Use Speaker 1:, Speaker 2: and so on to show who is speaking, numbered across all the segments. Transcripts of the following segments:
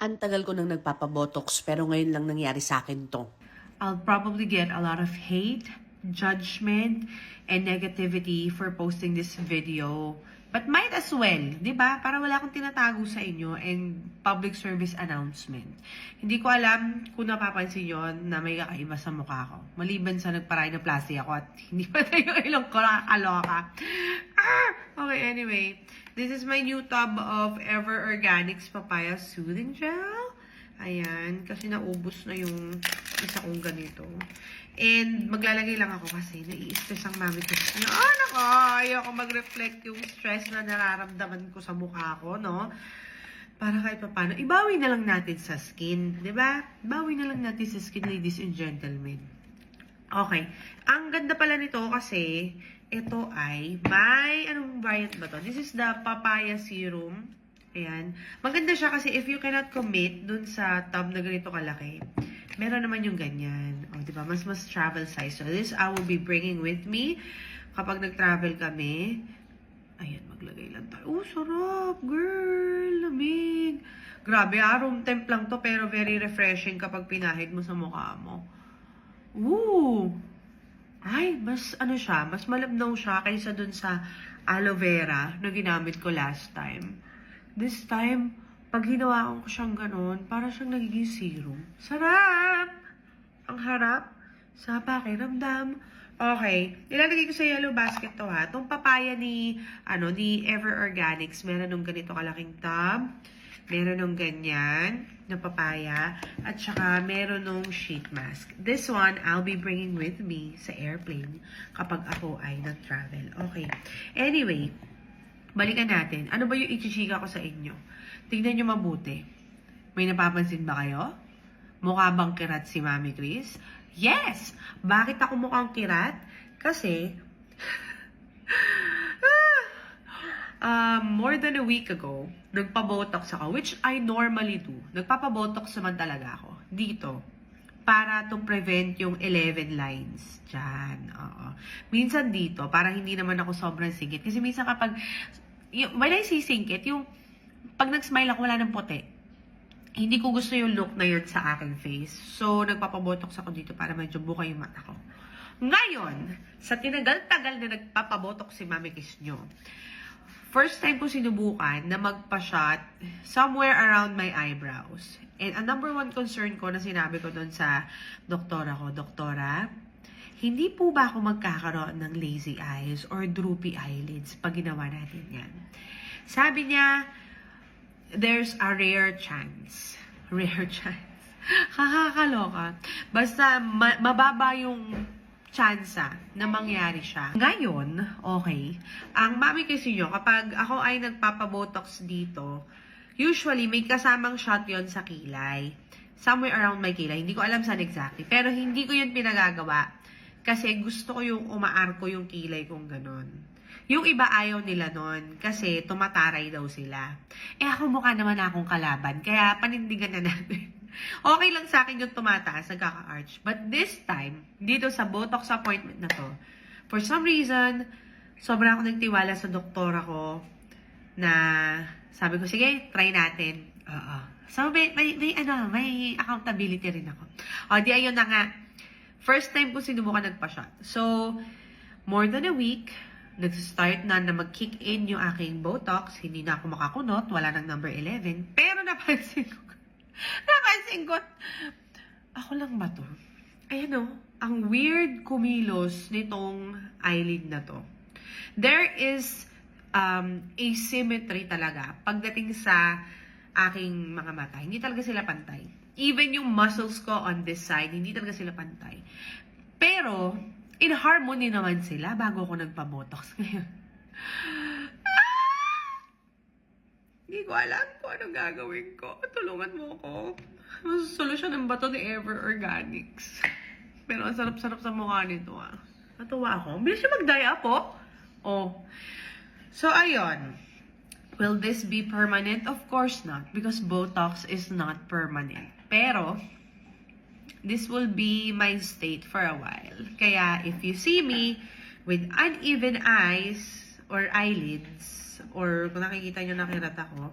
Speaker 1: Ang tagal ko nang nagpapabotox pero ngayon lang nangyari sa akin to.
Speaker 2: I'll probably get a lot of hate, judgment, and negativity for posting this video. But might as well, di ba? Para wala akong tinatago sa inyo and public service announcement. Hindi ko alam kung napapansin yon na may kakaiba sa mukha ko. Maliban sa nagparinoplasty ako at hindi pa ilong ko nakakaloka. Ah! Okay, anyway. This is my new tub of Ever Organics Papaya Soothing Gel. Ayan, kasi naubos na yung isa kong ganito. And maglalagay lang ako kasi nai-stress ang mami ko. Ano, ah, ayoko mag-reflect yung stress na nararamdaman ko sa mukha ko, no? Para kahit paano, ibawi na lang natin sa skin, di ba? Bawi na lang natin sa skin, ladies and gentlemen. Okay. Ang ganda pala nito kasi ito ay may, anong variant ba to? This is the papaya serum. Ayan. Maganda siya kasi if you cannot commit dun sa tub na ganito kalaki, meron naman yung ganyan. O, di ba? Mas mas travel size. So, this I will be bringing with me kapag nag-travel kami. Ayan, maglagay lang tayo. Oh, sarap, girl. Lamig. Grabe, ah, room temp lang to, pero very refreshing kapag pinahid mo sa mukha mo. Ooh! Ay, mas ano siya, mas malabnaw siya kaysa dun sa aloe vera na ginamit ko last time. This time, pag hinawakan ko siyang ganun, para siyang nagiging serum. Sarap! Ang harap sa pakiramdam. Okay, ilalagay ko sa yellow basket to ha. Itong papaya ni, ano, ni Ever Organics, meron nung ganito kalaking tub. Meron nung ganyan na papaya. At saka meron nung sheet mask. This one, I'll be bringing with me sa airplane kapag ako ay nag-travel. Okay. Anyway, balikan natin. Ano ba yung ichichika ko sa inyo? Tingnan nyo mabuti. May napapansin ba kayo? Mukha bang kirat si Mami Chris? Yes! Bakit ako mukhang kirat? Kasi, um, more than a week ago, nagpabotox ako, which I normally do. Nagpapabotox naman talaga ako. Dito. Para to prevent yung 11 lines. Diyan. Oo. Minsan dito, para hindi naman ako sobrang singit. Kasi minsan kapag, yung, when I say singit, yung, pag nag-smile ako, wala ng puti. Hindi ko gusto yung look na yun sa aking face. So, nagpapabotox ako dito para medyo buka yung mata ko. Ngayon, sa tinagal-tagal na nagpapabotox si Mami Kiss nyo, first time ko sinubukan na magpa-shot somewhere around my eyebrows. And ang number one concern ko na sinabi ko doon sa doktora ko, Doktora, hindi po ba ako magkakaroon ng lazy eyes or droopy eyelids pag ginawa natin yan? Sabi niya, there's a rare chance. Rare chance. Kakakaloka. Basta ma- mababa yung tsansa na mangyari siya. Ngayon, okay, ang mami kasi nyo, kapag ako ay nagpapabotox dito, usually may kasamang shot yon sa kilay. Somewhere around my kilay. Hindi ko alam saan exactly. Pero hindi ko yun pinagagawa. Kasi gusto ko yung umaarko yung kilay kong ganon. Yung iba ayaw nila nun kasi tumataray daw sila. Eh ako mukha naman akong kalaban, kaya panindigan na natin. okay lang sa akin yung tumataas, nagkaka-arch. But this time, dito sa Botox appointment na to, for some reason, sobrang ako nagtiwala sa doktora ko na sabi ko, sige, try natin. Oo. So, may, may, may, ano, may accountability rin ako. O, di ayun na nga. First time ko sinubukan nagpa-shot. So, more than a week, nag-start na na mag-kick in yung aking Botox. Hindi na ako makakunot. Wala nang number 11. Pero napansin ko, napansin ko, ako lang ba to? Ayan o, ang weird kumilos nitong eyelid na to. There is um, asymmetry talaga pagdating sa aking mga mata. Hindi talaga sila pantay. Even yung muscles ko on this side, hindi talaga sila pantay. Pero, in harmony naman sila bago ako nagpa-botox ngayon. Hindi ko alam kung anong gagawin ko. Tulungan mo ko. Solusyonan ba to ni Ever Organics? Pero ang sarap-sarap sa mukha nito ah. Natuwa ako. Bilis siya mag-dye up oh. Oh. So, ayun. Will this be permanent? Of course not. Because Botox is not permanent. Pero, this will be my state for a while. Kaya, if you see me with uneven eyes or eyelids, or kung nakikita nyo nakirat ako,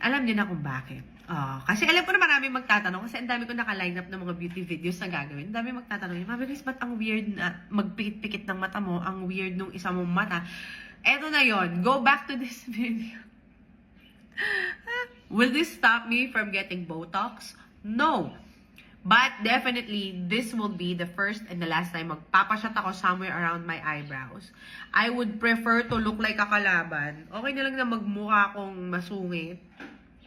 Speaker 2: alam niyo na kung bakit. Ah, kasi alam ko na maraming magtatanong kasi ang dami ko naka-line up ng mga beauty videos na gagawin. Ang dami magtatanong, Mami Grace, ba't ang weird na magpikit-pikit ng mata mo? Ang weird nung isa mong mata. Eto na yon Go back to this video. Will this stop me from getting Botox? No. But definitely, this will be the first and the last time magpapashot ako somewhere around my eyebrows. I would prefer to look like a kalaban. Okay na lang na magmukha akong masungit.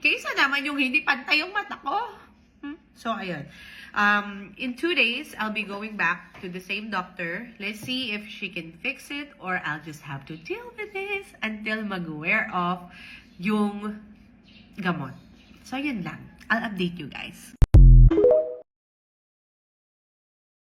Speaker 2: Kaysa naman yung hindi pantay yung mata ko. Hmm? So, ayun. Um, in two days, I'll be going back to the same doctor. Let's see if she can fix it or I'll just have to deal with this until mag-wear off yung gamot. So, yun lang. I'll update you guys.